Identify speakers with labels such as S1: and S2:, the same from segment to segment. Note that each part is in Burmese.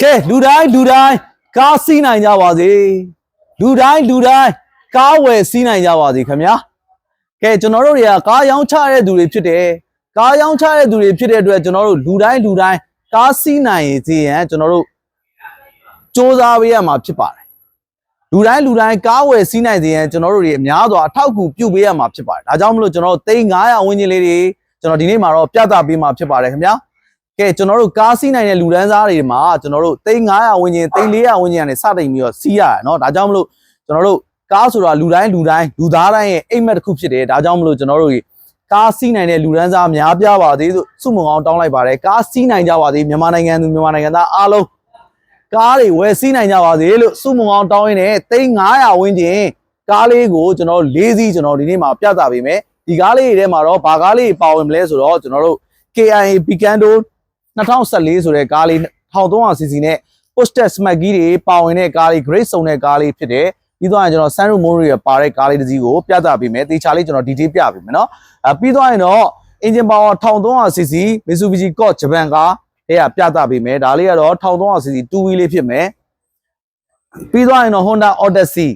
S1: ကဲလူတိုင်းလူတိုင်းကားစီးနိုင်ကြပါစေလူတိုင်းလူတိုင်းကားဝယ်စီးနိုင်ကြပါစေခင်ဗျာကဲကျွန်တော်တို့တွေကကားရောင်းချတဲ့သူတွေဖြစ်တယ်ကားရောင်းချတဲ့သူတွေဖြစ်တဲ့အတွက်ကျွန်တော်တို့လူတိုင်းလူတိုင်းကားစီးနိုင်စေရန်ကျွန်တော်တို့စ조사ပေးရမှာဖြစ်ပါတယ်လူတိုင်းလူတိုင်းကားဝယ်စီးနိုင်စေရန်ကျွန်တော်တို့တွေအများစွာအထောက်အကူပြုပေးရမှာဖြစ်ပါတယ်ဒါကြောင့်မလို့ကျွန်တော်တို့3900ဝန်းကျင်လေးတွေကျွန်တော်ဒီနေ့မှာတော့ပြသပေးမှာဖြစ်ပါတယ်ခင်ဗျာ ကဲကျွန်တော်တို့ကားစီးနိုင်တဲ့လူတန်းစားတွေမှာကျွန်တော်တို့3900ဝန်းကျင်3400ဝန်းကျင်ကနေစတင်ပြီးတော့စီးရတာเนาะဒါကြောင့်မလို့ကျွန်တော်တို့ကားဆိုတာလူတိုင်းလူတိုင်းလူသားတိုင်းရဲ့အိမ်မက်တစ်ခုဖြစ်တယ်ဒါကြောင့်မလို့ကျွန်တော်တို့ကားစီးနိုင်တဲ့လူတန်းစားများပြားပါသေးဆိုစုမုံအောင်တောင်းလိုက်ပါတယ်ကားစီးနိုင်ကြပါသေးမြန်မာနိုင်ငံသူမြန်မာနိုင်ငံသားအားလုံးကားတွေဝယ်စီးနိုင်ကြပါသေးလို့စုမုံအောင်တောင်းရင်းနဲ့3500ဝန်းကျင်ကားလေးကိုကျွန်တော်၄စီးကျွန်တော်ဒီနေ့မှာပြသပေးမယ်ဒီကားလေးတွေထဲမှာတော့ဘာကားလေးပါဝင်မလဲဆိုတော့ကျွန်တော်တို့ KIA Picanto 2014ဆိုတဲ့ကားလေး 1300cc နဲ့ Posted Smart ကြီးတွေပါဝင်တဲ့ကားလေး Great စုံတဲ့ကားလေးဖြစ်တယ်ပြီးတော့ကျွန်တော် Sunroof Motor ရပါတဲ့ကားလေးတစ်စီးကိုပြသပေးမယ်တေချာလေးကျွန်တော် detail ပြပေးမယ်เนาะအဲပြီးတော့ရင်တော့ engine power 1300cc Mitsubishi Colt Japan ကားအဲ့ကပြသပေးမယ်ဒါလေးကတော့ 1300cc 2 wheel လေးဖြစ်မယ်ပြီးတော့ရင်တော့ Honda Odyssey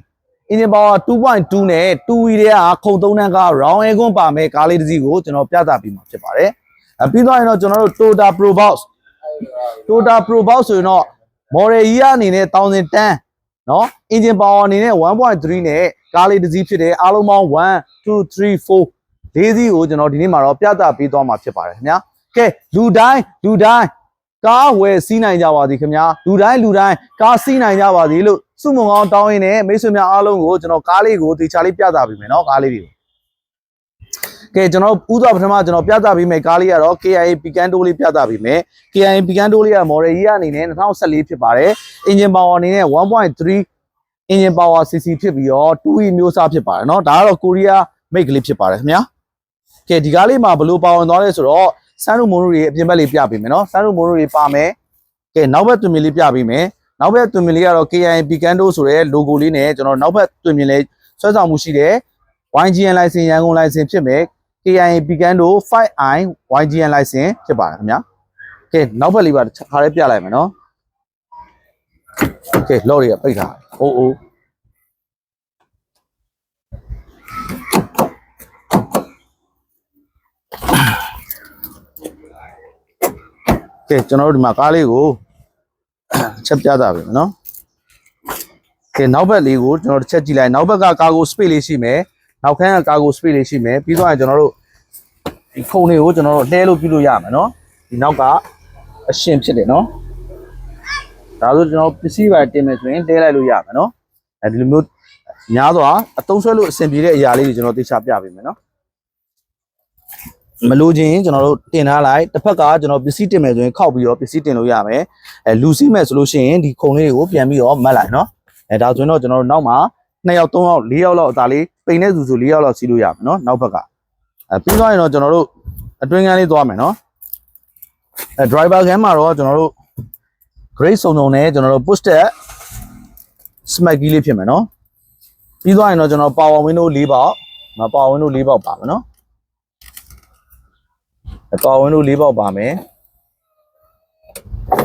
S1: engine power 2.2နဲ့2 wheel တွေကခုံသုံးတန်းကား round aircon ပါမယ်ကားလေးတစ်စီးကိုကျွန်တော်ပြသပေးမှာဖြစ်ပါတယ် အဲပြီးသွားရင်တော့ကျွန်တော်တို့ Toyota Pro Box Toyota Pro Box ဆိုရင်တော့ model ကြီးအနေနဲ့1000တန်းနော် engine power အနေနဲ့1.3နဲ့ကားလေးတစ်စီးဖြစ်တယ်အားလုံးပေါင်း1 2 3 4လေးစီးကိုကျွန်တော်ဒီနေ့မှာတော့ပြသပေးသွားမှာဖြစ်ပါတယ်ခင်ဗျာကဲလူတိုင်းလူတိုင်းကားဝယ်စီးနိုင်ကြပါသည်ခင်ဗျာလူတိုင်းလူတိုင်းကားစီးနိုင်ကြပါသည်လို့စုမုံကောင်းတောင်းရင်းနဲ့မိတ်ဆွေများအားလုံးကိုကျွန်တော်ကားလေးကိုတေချာလေးပြသပေးမယ်နော်ကားလေးတွေကို ကဲကျွန်တော်ဥစွာပထမကျွန်တော်ပြသပေးမယ်ကားလေးကတော့ KIA Picanto လေးပြသပေးမယ် KIA Picanto လေးက model year အနေနဲ့2014ဖြစ်ပါတယ် engine power အနေနဲ့1.3 engine power cc ဖြစ်ပြီးတော့ 2e မျိုးစားဖြစ်ပါတယ်เนาะဒါကတော့ Korea make လေးဖြစ်ပါတယ်ခင်ဗျာကဲဒီကားလေးမှာဘယ်လိုပါဝင်သွားလဲဆိုတော့ Sunroof motor တွေအပြင်ဘက်လေးပြပေးမယ်เนาะ Sunroof motor တွေပါမယ်ကဲနောက်ဘက်တွင်မြင်လေးပြပေးမယ်နောက်ဘက်တွင်မြင်လေးကတော့ KIA Picanto ဆိုတဲ့ logo လေးနဲ့ကျွန်တော်နောက်ဘက်တွင်မြင်လေးဆွဲဆောင်မှုရှိတယ် YGN license ရန်ကုန် license ဖြစ်မယ် KIA Picanto 5i YGN license ဖြစ်ပါတယ်ခင်ဗျာကဲနောက်ဘက်လေးပါခါလေးပြလိုက်မယ်နော်ကဲလော်တွေကပိတ်ထားအိုးအိုးကဲကျွန်တော်တို့ဒီမှာကားလေးကိုချက်ပြတာပဲနော်ကဲနောက်ဘက်လေးကိုကျွန်တော်တစ်ချက်ကြည့်လိုက်နောက်ဘက်ကကားကို space လေးရှိမယ် နောက်ခန်းကကားကို space လေးရှိမယ်ပြီးတော့ကျွန်တော်တို့ဒီခုံတွေကိုကျွန်တော်တို့လှဲလို့ပြုလို့ရမယ်နော်ဒီနောက်ကအရှင်ဖြစ်တယ်နော်ဒါဆိုကျွန်တော်ပစ္စည်းပါတင်မယ်ဆိုရင်လှဲလိုက်လို့ရမယ်နော်အဲဒီလိုမျိုးများစွာအသုံးဆွဲလို့အဆင်ပြေတဲ့အရာလေးတွေကျွန်တော်သိချပြပေးမယ်နော်မလို့ချင်းကျွန်တော်တို့တင်ထားလိုက်တစ်ဖက်ကကျွန်တော်ပစ္စည်းတင်မယ်ဆိုရင်ခောက်ပြီးတော့ပစ္စည်းတင်လို့ရမယ်အဲလူစီးမယ်ဆိုလို့ရှိရင်ဒီခုံလေးတွေကိုပြန်ပြီးတော့မတ်လိုက်နော်အဲဒါဆိုရင်တော့ကျွန်တော်တို့နောက်မှာ 2ယောက်3ယောက်4ယောက်လောက်အသာလေးပိန်တဲ့သူဆို4ယောက်လောက်စီးလို့ရမယ်နော်နောက်ဘက်ကအဲပြီးသွားရင်တော့ကျွန်တော်တို့အတွင်းကန်းလေးသွားမယ်နော်အဲ driver ကန်းမှာတော့ကျွန်တော်တို့ grade စုံစုံနဲ့ကျွန်တော်တို့ push တဲ့ smart key လေးဖြစ်မယ်နော်ပြီးသွားရင်တော့ကျွန်တော် power window ၄ပေါက်မ power window ၄ပေါက်ပါမယ်နော်အဲ power window ၄ပေါက်ပါမယ်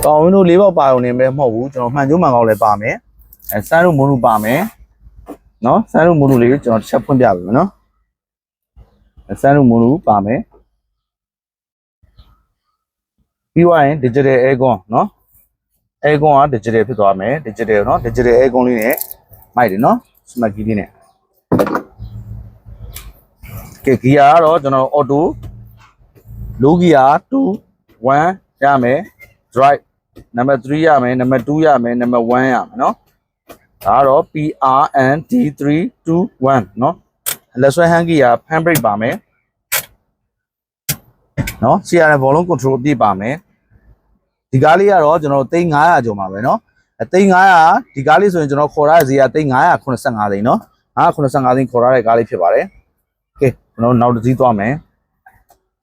S1: power window ၄ပေါက်ပါုံနေမဲ့မဟုတ်ဘူးကျွန်တော်မှန်ကျိုးမှန်ကောက်လည်းပါမယ်အဲ sunroof motor ပါမယ် နော်ဆန်ရူမိုနူလေးကိုကျွန်တော်တစ်ချက်ဖွင့်ပြပေးမယ်နော်ဆန်ရူမိုနူပါမယ်ပြီးွားရင် digital aircon နော် aircon က digital ဖြစ်သွားမယ် digital နော် digital aircon လေးနဲ့မိုက်တယ်နော် smart key လေးနဲ့ကဲ gear ကတော့ကျွန်တော် auto low gear 2 1ရမယ် drive နံပါတ်3ရမယ်နံပါတ်2ရမယ်နံပါတ်1ရမယ်နော် ဒါကတော့ PRNT321เนาะလက်ဆွဲဟန်ကီယာ hand brake ပါမယ်နော် CRM volume control အပြည့်ပါမယ်ဒီကားလေးကတော့ကျွန်တော်တို့3500ကျော်ပါပဲเนาะအဲ3500ဒီကားလေးဆိုရင်ကျွန်တော်ခေါ်ရတဲ့ဈေးက3585သိန်းเนาะ985သိန်းခေါ်ရတဲ့ကားလေးဖြစ်ပါတယ်ကဲကျွန်တော်တို့နောက်တစ်စီးသွားမယ်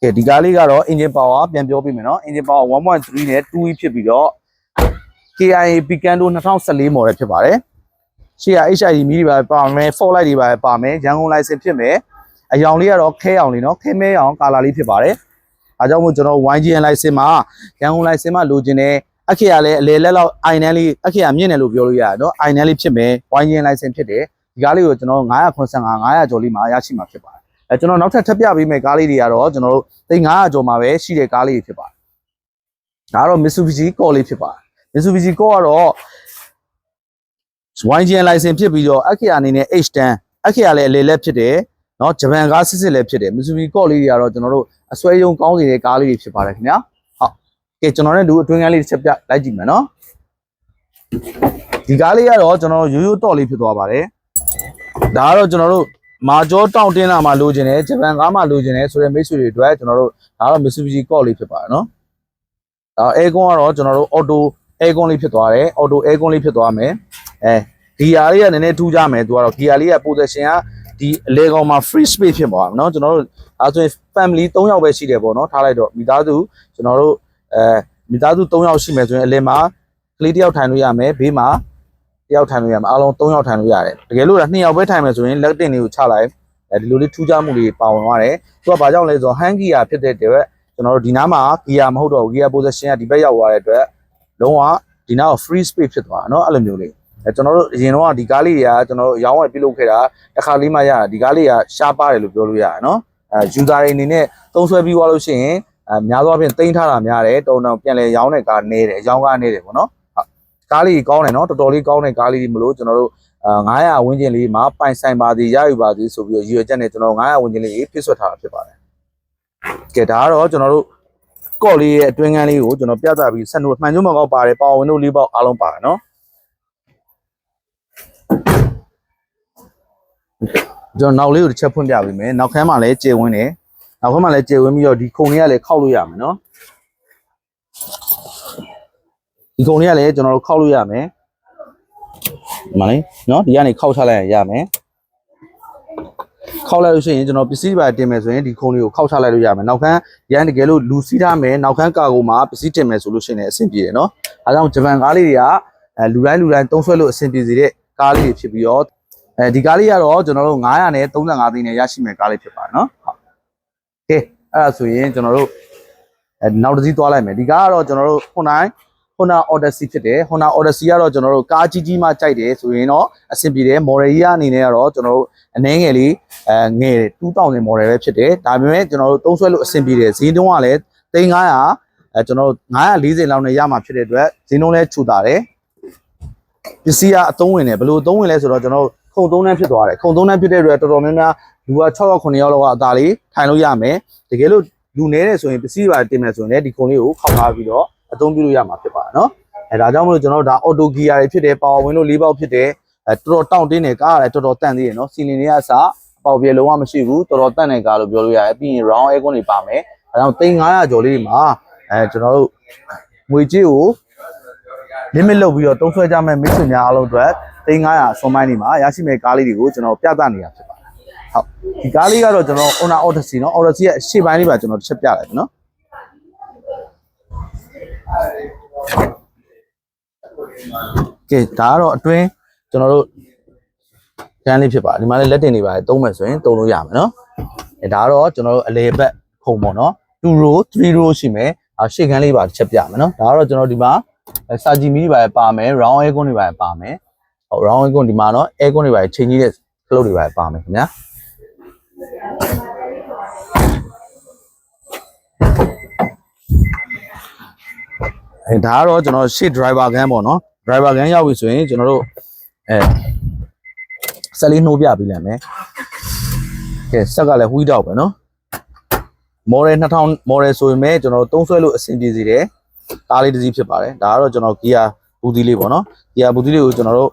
S1: ကဲဒီကားလေးကတော့ engine power ပြန်ပြောပြမယ်เนาะ engine power 1.3နဲ့ 2e ဖြစ်ပြီးတော့ KIA Picanto 2014 model ဖြစ်ပါတယ် ရှေ့က HID မီးတွေပါပါမယ် fog light တွေပါပါမယ်ရန်ကုန် license ဖြစ်မယ်အယောင်လေးကတော့ခဲအောင်လေးနော်ခဲမဲအောင် color လေးဖြစ်ပါတယ်အားကြောင့်မို့ကျွန်တော် YGN license မှာရန်ကုန် license မှာလိုချင်တဲ့အခရာလည်းအလေလက်လောက် iron လေးအခရာမြင့်တယ်လို့ပြောလို့ရတယ်နော် iron လေးဖြစ်မယ် YGN license ဖြစ်တယ်ဒီကားလေးကိုကျွန်တော်985 900ကျော်လေးမှာရရှိမှာဖြစ်ပါတယ်အဲကျွန်တော်နောက်ထပ်ထပ်ပြပေးမယ့်ကားလေးတွေကတော့ကျွန်တော်တို့သိန်း900ကျော်မှာပဲရှိတဲ့ကားလေးတွေဖြစ်ပါတယ်ဒါကတော့ Mitsubishi Core လေးဖြစ်ပါတယ် Mitsubishi Core ကတော့ YGN license ဖြစ်ပြီးတော့အခရာအနေနဲ့ H10 အခရာလည်းအလေလက်ဖြစ်တယ်เนาะဂျပန်ကားစစ်စစ်လည်းဖြစ်တယ် Mitsubishi Core လေးတွေကတော့ကျွန်တော်တို့အစွဲယုံကောင်းနေတဲ့ကားလေးတွေဖြစ်ပါတယ်ခင်ဗျာဟုတ်ကဲကျွန်တော်နဲ့လူအတွင်းကန်းလေးတစ်ချက်ပြလိုက်ကြည့်မယ်เนาะဒီကားလေးကတော့ကျွန်တော်ရိုးရိုးတော့လေးဖြစ်သွားပါတယ်ဒါကတော့ကျွန်တော်တို့မာကျောတောင့်တင်းလာမှလိုချင်တယ်ဂျပန်ကားမှလိုချင်တယ်ဆိုတဲ့မိတ်ဆွေတွေအတွက်ကျွန်တော်တို့ဒါတော့ Mitsubishi Core လေးဖြစ်ပါတယ်เนาะဒါအဲကွန်ကတော့ကျွန်တော်တို့ auto အဲကွန်လေးဖြစ်သွားတယ် auto အဲကွန်လေးဖြစ်သွားမယ်အဲ gear လေးကနည်းနည်းထူးကြမယ်သူကတော့ gear လေးက position ကဒီအလေကောင်မှာ free space ဖြစ်သွားမှာเนาะကျွန်တော်တို့အဲဆိုရင် family 3ယောက်ပဲရှိတယ်ပေါ့เนาะထားလိုက်တော့မိသားစုကျွန်တော်တို့အဲမိသားစု3ယောက်ရှိမယ်ဆိုရင်အလယ်မှာကလေးတစ်ယောက်ထိုင်လို့ရမယ်ဘေးမှာတစ်ယောက်ထိုင်လို့ရမယ်အားလုံး3ယောက်ထိုင်လို့ရတယ်တကယ်လို့2ယောက်ပဲထိုင်မယ်ဆိုရင်လက်တင်လေးကိုချလိုက်အဲဒီလိုလေးထူးခြားမှုလေးပါဝင်သွားတယ်သူကဘာကြောင့်လဲဆိုတော့ hand gear ဖြစ်တဲ့အတွက်ကျွန်တော်တို့ဒီနားမှာ gear မဟုတ်တော့ဘူး gear position ကဒီဘက်ရောက်သွားတဲ့အတွက်လုံးဝဒီနားက free space ဖြစ်သွားတာเนาะအဲ့လိုမျိုးလေး အဲကျွန်တော်တို့အရင်တော့ဒီကားလေးတွေကကျွန်တော်တို့ရောင်းဝယ်ပြုလုပ်ခဲ့တာတစ်ခါလေးမှရတာဒီကားလေးကရှားပါတယ်လို့ပြောလို့ရတယ်နော်အဲယူဇာတွေအနေနဲ့သုံးဆွဲပြီးွားလို့ရှိရင်အဲများသောအားဖြင့်တင်ထားတာများတယ်တုံတုံပြန်လဲရောင်းတဲ့ကားနေတယ်ရောင်းကားနေတယ်ပေါ့နော်ကားလေးကောင်းတယ်နော်တော်တော်လေးကောင်းတဲ့ကားလေးဒီမလို့ကျွန်တော်တို့900ဝန်းကျင်လေးမှာပိုင်ဆိုင်ပါသည်ရယူပါသည်ဆိုပြီးတော့ရည်ရွယ်ချက်နဲ့ကျွန်တော်900ဝန်းကျင်လေးဖြည့်ဆွတ်ထားတာဖြစ်ပါတယ်ကဲဒါကတော့ကျွန်တော်တို့ကော့လေးရဲ့အတွင်းကန်းလေးကိုကျွန်တော်ပြသပြီးဆက်နှုတ်မှန်ကျုံးမောက်ပါတယ်ပါဝင်တို့လေးပေါက်အားလုံးပါတယ်နော် ကျွန်တော်နောက်လေးကိုတစ်ချက်ဖွင့်ပြပေးမယ်နောက်ခန်းမှာလည်းကျေဝင်းတယ်နောက်ခန်းမှာလည်းကျေဝင်းပြီးတော့ဒီခုံလေးကလည်းခောက်လို့ရမယ်နော်ဒီခုံလေးကလည်းကျွန်တော်တို့ခောက်လို့ရမယ်ဒီမှာလေနော်ဒီကနေခောက်ချလိုက်ရင်ရမယ်ခောက်လိုက်လို့ရှိရင်ကျွန်တော်ပစ္စည်းတွေပါတင်မယ်ဆိုရင်ဒီခုံလေးကိုခောက်ချလိုက်လို့ရမယ်နောက်ခန်းရန်တကယ်လို့လူစီးထားမယ်နောက်ခန်းကာကိုမှာပစ္စည်းတင်မယ်ဆိုလို့ရှိရင်အဆင်ပြေတယ်နော်အဲဒါကြောင့်ဂျပန်ကားလေးတွေကအဲလူတိုင်းလူတိုင်းသုံးဆွဲလို့အဆင်ပြေစေတဲ့ ကားလေးတွေဖြစ်ပြီးတော့အဲဒီကားလေးကတော့ကျွန်တော်တို့900နဲ့35သိန်းနဲ့ရရှိမယ်ကားလေးဖြစ်ပါတယ်နော်ဟုတ်ကဲအဲ့ဒါဆိုရင်ကျွန်တော်တို့အဲနောက်တစ်စီးသွားလိုက်မယ်ဒီကားကတော့ကျွန်တော်တို့ခုနိုင် Honda Odyssey ဖြစ်တယ် Honda Odyssey ကတော့ကျွန်တော်တို့ကားကြီးကြီးမှကြိုက်တယ်ဆိုရင်တော့အဆင်ပြေတယ် model ကြီးအနေနဲ့ကတော့ကျွန်တော်တို့အနည်းငယ်လေးအဲငယ်တယ်2000 model ပဲဖြစ်တယ်ဒါပေမဲ့ကျွန်တော်တို့သုံးဆွဲလို့အဆင်ပြေတယ်ဈေးတုံးကလည်း3500အဲကျွန်တော်တို့940လောက်နဲ့ရမှာဖြစ်တဲ့အတွက်ဈေးနှုန်းလည်းချူတာတယ် ပစ္စည်းကအသုံးဝင်တယ်ဘယ်လိုအသုံးဝင်လဲဆိုတော့ကျွန်တော်တို့ခုံသုံးနှန်းဖြစ်သွားတယ်ခုံသုံးနှန်းဖြစ်တဲ့အတွက်တော်တော်များများလူက6ယောက်9ယောက်လောက်ကအသာလေးထိုင်လို့ရမယ်တကယ်လို့လူနေတယ်ဆိုရင်ပစ္စည်းပါတင်မယ်ဆိုရင်လည်းဒီခုံလေးကိုခောက်ထားပြီးတော့အသုံးပြုလို့ရမှာဖြစ်ပါတယ်နော်အဲဒါကြောင့်မလို့ကျွန်တော်တို့ဒါ auto gear တွေဖြစ်တယ် power window လေးပေါက်ဖြစ်တယ်အဲတော်တော်တောင့်တင်းတယ်ကားကလည်းတော်တော်တန့်သေးတယ်နော်စီလင်တွေကအစပေါက်ပြဲလုံးဝမရှိဘူးတော်တော်တန့်တဲ့ကားလို့ပြောလို့ရတယ်ပြီးရင် round air con တွေပါမယ်အဲဒါကြောင့်3500ကျော်လေးမှာအဲကျွန်တော်တို့ငွေကြေးကို limit လောက်ပြီးတော့တုံးဆွဲကြမဲ့မိတ်ဆွေများအားလုံးအတွက်3900အစွန်ပိုင်းနေမှာရရှိမဲ့ကားလေးတွေကိုကျွန်တော်ပြသနေတာဖြစ်ပါတယ်။ဟုတ်ဒီကားလေးကတော့ကျွန်တော် Honda Odyssey နော် Odyssey ရဲ့အရှေ့ပိုင်းလေးပါကျွန်တော်တစ်ချက်ပြလိုက်ပြီနော်။ကဲဒါကတော့အတွင်းကျွန်တော်တို့ကန်းလေးဖြစ်ပါဒီမှာလည်းလက်တင်တွေပါတယ်သုံးမယ်ဆိုရင်သုံးလို့ရမယ်နော်။အဲဒါကတော့ကျွန်တော်တို့အလေဘက်ခုံပေါ့နော်2 row 3 row ရှိမယ်။အရှေ့ကန်းလေးပါတစ်ချက်ပြမယ်နော်။ဒါကတော့ကျွန်တော်ဒီမှာ စာကြည့်မီတွေပါပါမယ် round air con တွေပါပါမယ်ဟုတ် round air con ဒီမှာเนาะ air con တွေပါချိန်ကြီးတဲ့ cloud တွေပါပါမယ်ခင်ဗျာအဲဒါကတော့ကျွန်တော်ရှေ့ driver ကန်းပေါ့နော် driver ကန်းရောက်ပြီဆိုရင်ကျွန်တော်တို့အဲဆက်လေးနှိုးပြပေးလိုက်မယ်ကဲဆက်ကလည်းဝှီးတော့ပဲနော် model 2000 model ဆိုရင်မဲ့ကျွန်တော်တို့သုံးဆွဲလို့အဆင်ပြေစေတယ် ကားလေးတစ်စီးဖြစ်ပါတယ်ဒါကတော့ကျွန်တော် gear ဘူးသီးလေးပေါ့နော် gear ဘူးသီးလေးကိုကျွန်တော်တို့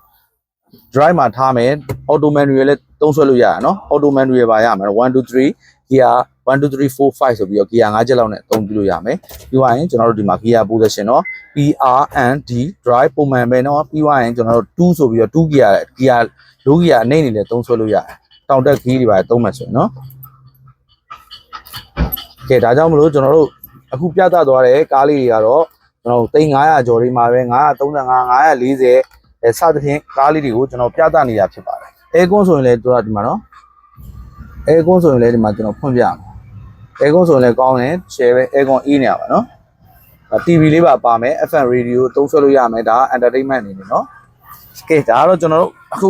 S1: drive မှာထားမယ် auto manual လည်းသုံးဆွဲလို့ရရနော် auto manual ပါရမယ်1 2 3 gear 1 2 3 4 5ဆိုပြီးတော့ gear 5ချက်လောက်နဲ့အသုံးပြုလို့ရမယ်ပြီးွားရင်ကျွန်တော်တို့ဒီမှာ gear position တော့ PRND drive ပုံမှန်ပဲနော်ပြီးွားရင်ကျွန်တော်တို့2ဆိုပြီးတော့2 gear gear low gear အနေနဲ့လည်းသုံးဆွဲလို့ရတယ်တောင်တက် gear တွေပါသုံးမှဆိုရင်နော်ကဲဒါကြောင့်မလို့ကျွန်တော်တို့ အခုပြသသွားတဲ့ကားလေးတွေကတော့ကျွန်တော်သိန်း900ကျော်ဒီမှာပဲ935 940အဲစသဖြင့်ကားလေးတွေကိုကျွန်တော်ပြသနေတာဖြစ်ပါတယ်အဲကွန်းဆိုရင်လည်းတို့ကဒီမှာနော်အဲကွန်းဆိုရင်လည်းဒီမှာကျွန်တော်ဖွင့်ပြမှာအဲကွန်းဆိုရင်လည်းကောင်းတယ် share ပဲအဲကွန်းအေးနေရပါနော် TV လေးပါပါမယ် FM radio သုံးဆွဲလို့ရမယ်ဒါ entertainment အနေနဲ့နော်ကဲဒါကတော့ကျွန်တော်တို့အခု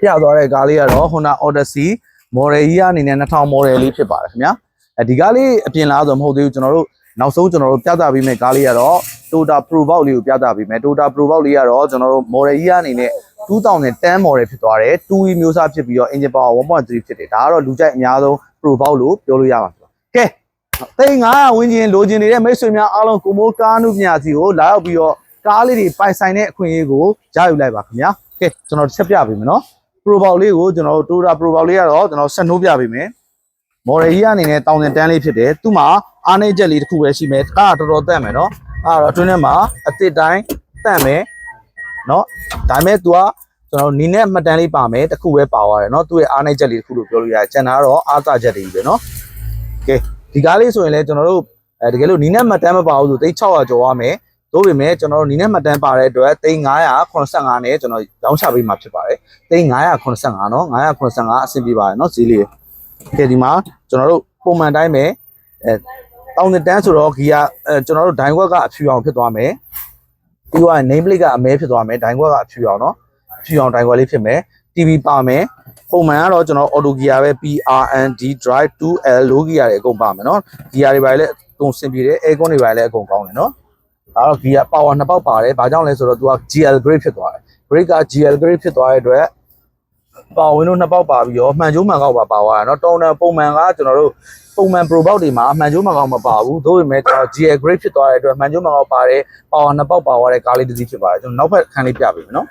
S1: ပြသွားတဲ့ကားလေးကတော့ Honda Odyssey model ကြီးအနေနဲ့2000 model လေးဖြစ်ပါတယ်ခင်ဗျာ အဲဒီကားလေးအပြင်လာဆိုမဟုတ်သေးဘူးကျွန်တော်တို့နောက်ဆုံးကျွန်တော်တို့ပြသပေးမယ့်ကားလေးကတော့ Toyota Probox လေးကိုပြသပေးမယ် Toyota Probox လေးကတော့ကျွန်တော်တို့ model ကြီးအနေနဲ့2010 model ဖြစ်သွားတယ်2 wheel မျိုးစားဖြစ်ပြီးတော့ engine power 1.3ဖြစ်တယ်ဒါကတော့လူကြိုက်အများဆုံး Probox လို့ပြောလို့ရပါဆိုကဲသိန်း900ဝန်းကျင်လိုချင်နေတဲ့မိတ်ဆွေများအားလုံးကိုမိုးကားနုပညာစီကိုလာရောက်ပြီးတော့ကားလေးတွေပိုင်ဆိုင်တဲ့အခွင့်အရေးကိုရယူလိုက်ပါခင်ဗျာကဲကျွန်တော်တစ်ချက်ပြပေးမယ်နော် Probox လေးကိုကျွန်တော်တို့ Toyota Probox လေးကတော့ကျွန်တော်ဆက်နှိုးပြပေးမယ် model ကြီးအနေနဲ့တောင်တင်တန်းလေးဖြစ်တယ်သူ့မှာအားနေချက်လေးတစ်ခုပဲရှိမယ်ကားကတော်တော်တက်မယ်နော်အဲ့တော့အတွင်းထဲမှာအတစ်တိုင်းတက်မယ်နော်ဒါပေမဲ့ तू ကကျွန်တော်နီနဲ့မှတ်တမ်းလေးပါမယ်တစ်ခုပဲပါသွားတယ်နော်သူ့ရဲ့အားနေချက်လေးတစ်ခုလို့ပြောလို့ရတယ်ကျန်တာကတော့အားသာချက်တွေပဲနော်ကဲဒီကားလေးဆိုရင်လည်းကျွန်တော်တို့အဲတကယ်လို့နီနဲ့မှတ်တမ်းမပါဘူးဆို3600ကျော်ရမယ်တို့ပေမဲ့ကျွန်တော်တို့နီနဲ့မှတ်တမ်းပါတဲ့အတွက်3985နဲ့ကျွန်တော်ရောင်းချပေးမှာဖြစ်ပါတယ်3985နော်985အဆင်ပြေပါတယ်နော်ဈေးလေး ကဲဒီမှာကျွန်တော်တို့ပုံမှန်တိုင်းပဲအဲတောင်းတန်းဆိုတော့ဂီယာအဲကျွန်တော်တို့ဒိုင်ခွက်ကအဖြူအောင်ဖြစ်သွားမယ်ပြီးတော့ name plate ကအမဲဖြစ်သွားမယ်ဒိုင်ခွက်ကအဖြူအောင်နော်အဖြူအောင်ဒိုင်ခွက်လေးဖြစ်မယ် TV ပါမယ်ပုံမှန်ကတော့ကျွန်တော် auto gear ပဲ PRND drive 2L low gear တွေအကုန်ပါမယ်နော် gear တွေပါလေအကုန်စင်ပြေတယ် aircon တွေပါလေအကုန်ကောင်းတယ်နော်ဒါတော့ gear power နှစ်ပေါက်ပါတယ်ဘာကြောင့်လဲဆိုတော့ तू က GL grade ဖြစ်သွားတယ် brake က GL grade ဖြစ်သွားတဲ့အတွက် ပါဝင်တို့နှစ်ပေါက်ပါပြီးတော့မှန်ကျိုးမှန်ကောက်ပါပါသွားတာเนาะတောင်းတပုံမှန်ကကျွန်တော်တို့ပုံမှန် pro box တွေမှာမှန်ကျိုးမှန်ကောက်မပါဘူးသို့ပေမဲ့ကျွန်တော် GL grade ဖြစ်သွားတဲ့အတွက်မှန်ကျိုးမှန်ကောက်ပါတယ်ပါဝါနှစ်ပေါက်ပါသွားတဲ့ကားလေးတစ်စီးဖြစ်ပါတယ်ကျွန်တော်နောက်ဘက်ခန်းလေးပြပေးမယ်เนาะ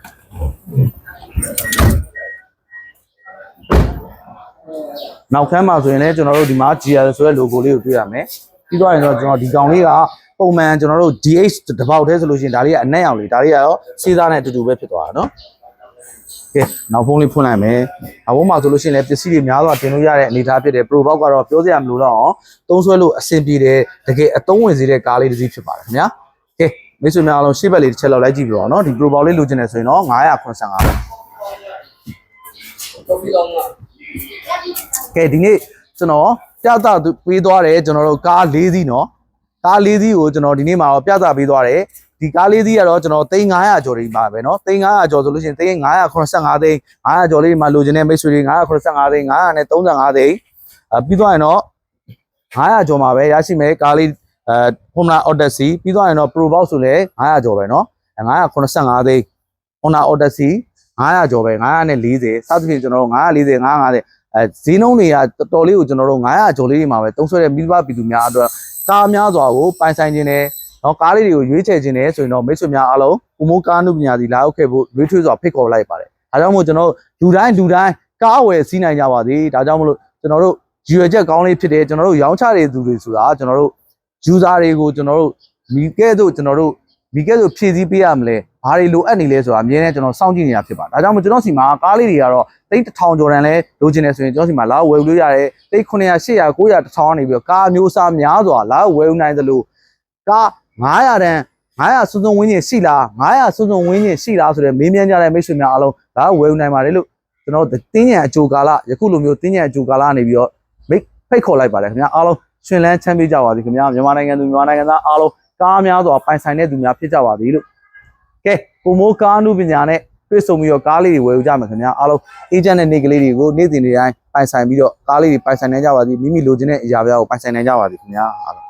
S1: နောက်ခန်းမှာဆိုရင်လည်းကျွန်တော်တို့ဒီမှာ GL ဆိုတဲ့ logo လေးကိုတွေ့ရမယ်ပြီးတော့ရင်တော့ကျွန်တော်ဒီကောင်လေးကပုံမှန်ကျွန်တော်တို့ DH တစ်ပေါက်တည်းဆိုလို့ရှိရင်ဒါလေးကအနက်ရောင်လေးဒါလေးကတော့စေးသားနဲ့အတူတူပဲဖြစ်သွားတာเนาะ ကဲနောက်ဖုန်းလေးဖွင့်လိုက်မယ်။နောက်ဖုန်းမှာဆိုလို့ရှိရင်လည်းပစ္စည်းတွေများစွာတင်လို့ရတဲ့အနေအထားဖြစ်တယ်။ Pro Box ကတော့ပြောစရာမလိုတော့အောင်သုံးဆွဲလို့အဆင်ပြေတယ်တကယ်အသုံးဝင်စေတဲ့ကားလေးတစ်စီးဖြစ်ပါတယ်ခင်ဗျာ။ကဲမိတ်ဆွေများအားလုံးရှေ့ဘက်လေးတစ်ချက်လောက်လိုက်ကြည့်ပြီးတော့နော်ဒီ Pro Box လေးလိုချင်တယ်ဆိုရင်တော့985ပဲ။ကဲဒီနေ့ကျွန်တော်ပြသပေးသွားတယ်ကျွန်တော်တို့ကား၄စီးနော်။ကား၄စီးကိုကျွန်တော်ဒီနေ့မှာတော့ပြသပေးသွားတယ်။ ဒီကားလေးစီးကတော့ကျွန်တော်3900ကျော်တွေပါပဲเนาะ3900ကျော်ဆိုလို့ရှိရင်3985သိန်း900ကျော်လေးမှာလိုချင်တဲ့မိတ်ဆွေတွေ985သိန်း900နဲ့35သိန်းအပြီးသွားရင်တော့900ကျော်မှာပဲရရှိမယ်ကားလေးအဲ Honda Odyssey ပြီးသွားရင်တော့ Pro Box ဆိုလည်း900ကျော်ပဲเนาะ985သိန်း Honda Odyssey 900ကျော်ပဲ940စသဖြင့်ကျွန်တော်တို့940 950အဲဈေးနှုန်းတွေကတော်တော်လေးကိုကျွန်တော်တို့900ကျော်လေးတွေမှာပဲသုံးဆွဲတဲ့မိဘပြည်သူများအတွက်ကားများစွာကိုပိုင်ဆိုင်ခြင်းနဲ့ နော်ကားလေးတွေကိုရွေးချယ်ခြင်းနဲ့ဆိုရင်တော့မိတ်ဆွေများအားလုံးဥမိုးကားနုပညာစီလာရောက်ခဲ့ဖို့ရွေးထွေးစွာဖိတ်ခေါ်လိုက်ပါတယ်။ဒါကြောင့်မို့ကျွန်တော်လူတိုင်းလူတိုင်းကားဝယ်စီးနိုင်ကြပါစေ။ဒါကြောင့်မလို့ကျွန်တော်တို့ရည်ရွယ်ချက်ကောင်းလေးဖြစ်တယ်ကျွန်တော်တို့ရောင်းချတဲ့သူတွေဆိုတာကျွန်တော်တို့ user တွေကိုကျွန်တော်တို့မိကဲ့သို့ကျွန်တော်တို့မိကဲ့သို့ဖြည့်ဆည်းပေးရမလဲ။ဘာတွေလိုအပ်နေလဲဆိုတာအမြဲတမ်းကျွန်တော်စောင့်ကြည့်နေတာဖြစ်ပါတယ်။ဒါကြောင့်မို့ကျွန်တော်စီမှာကားလေးတွေကတော့တိတ်1000ကျော်တန်လဲလိုချင်တယ်ဆိုရင်ကျွန်တော်စီမှာလာဝယ်လို့ရတယ်။တိတ်900 800 900 1000ကနေပြီးတော့ကားမျိုးစားများစွာလာဝယ်နိုင်သလိုကား 900တန်900စွန်းစွန်းဝင်းကျင်ရှိလား900စွန်းစွန်းဝင်းကျင်ရှိလားဆိုတော့မေးမြန်းကြတဲ့မိတ်ဆွေများအားလုံးဒါဝယ်နိုင်ပါတယ်လို့ကျွန်တော်တင်းညံအကြိုကာလယခုလိုမျိုးတင်းညံအကြိုကာလနေပြီးတော့မိတ်ဖိတ်ခေါ်လိုက်ပါတယ်ခင်ဗျာအားလုံးရှင်လန်းချမ်းပေးကြပါစေခင်ဗျာမြန်မာနိုင်ငံသူမြန်မာနိုင်ငံသားအားလုံးကားများစွာပိုင်ဆိုင်တဲ့သူများဖြစ်ကြပါသည်လို့ကဲပုံမိုးကားနုပညာနဲ့တွေ့ဆုံပြီးတော့ကားလေးတွေဝယ်ယူကြမယ်ခင်ဗျာအားလုံးအေဂျင့်နဲ့နေကလေးတွေကိုနေ့စဉ်နေ့တိုင်းပိုင်ဆိုင်ပြီးတော့ကားလေးတွေပိုင်ဆိုင်နိုင်ကြပါသည်မိမိလိုချင်တဲ့အရာများကိုပိုင်ဆိုင်နိုင်ကြပါသည်ခင်ဗျာအားလုံး